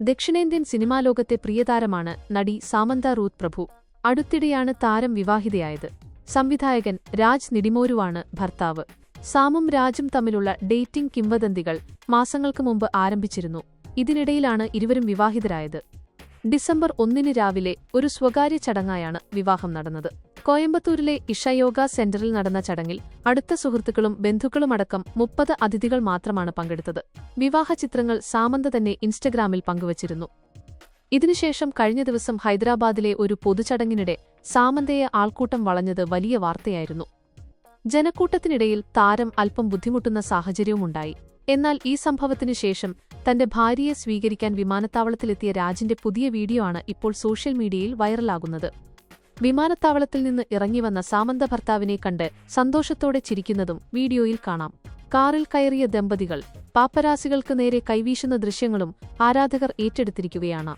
ദക്ഷിണേന്ത്യൻ സിനിമാ ലോകത്തെ പ്രിയതാരമാണ് നടി സാമന്ത റൂത്ത് പ്രഭു. അടുത്തിടെയാണ് താരം വിവാഹിതയായത്. സംവിധായകൻ രാജ് നിടിമോരുവാണ് ഭർത്താവ്. സാമും രാജും തമ്മിലുള്ള ഡേറ്റിംഗ് കിംവദന്തികൾ മാസങ്ങൾക്ക് മുമ്പ് ആരംഭിച്ചിരുന്നു. ഇതിനിടയിലാണ് ഇരുവരും വിവാഹിതരായത്. ഡിസംബർ ഒന്നിന് രാവിലെ ഒരു സ്വകാര്യ ചടങ്ങായാണ് വിവാഹം നടന്നത്. കോയമ്പത്തൂരിലെ ഇഷയോഗ സെന്ററിൽ നടന്ന ചടങ്ങിൽ അടുത്ത സുഹൃത്തുക്കളും ബന്ധുക്കളുമടക്കം മുപ്പത് അതിഥികൾ മാത്രമാണ് പങ്കെടുത്തത്. വിവാഹ ചിത്രങ്ങൾ സാമന്ത തന്നെ ഇൻസ്റ്റഗ്രാമിൽ പങ്കുവച്ചിരുന്നു. ഇതിനുശേഷം കഴിഞ്ഞ ദിവസം ഹൈദരാബാദിലെ ഒരു പൊതുചടങ്ങിനിടെ സാമന്തയെ ആൾക്കൂട്ടം വളഞ്ഞത് വലിയ വാർത്തയായിരുന്നു. ജനക്കൂട്ടത്തിനിടയിൽ താരം അല്പം ബുദ്ധിമുട്ടുന്ന സാഹചര്യവുമുണ്ടായി. എന്നാൽ ഈ സംഭവത്തിനു ശേഷം തന്റെ ഭാര്യയെ സ്വീകരിക്കാൻ വിമാനത്താവളത്തിലെത്തിയ രാജിന്റെ പുതിയ വീഡിയോ ആണ് ഇപ്പോൾ സോഷ്യൽ മീഡിയയിൽ വൈറലാകുന്നത്. വിമാനത്താവളത്തിൽ നിന്ന് ഇറങ്ങി വന്ന സാമന്ത ഭർത്താവിനെ കണ്ട് സന്തോഷത്തോടെ ചിരിക്കുന്നതും വീഡിയോയിൽ കാണാം. കാറിൽ കയറിയ ദമ്പതികൾ പാപ്പരാസികൾക്ക് നേരെ കൈവീശുന്ന ദൃശ്യങ്ങളും ആരാധകർ ഏറ്റെടുത്തിരിക്കുകയാണ്.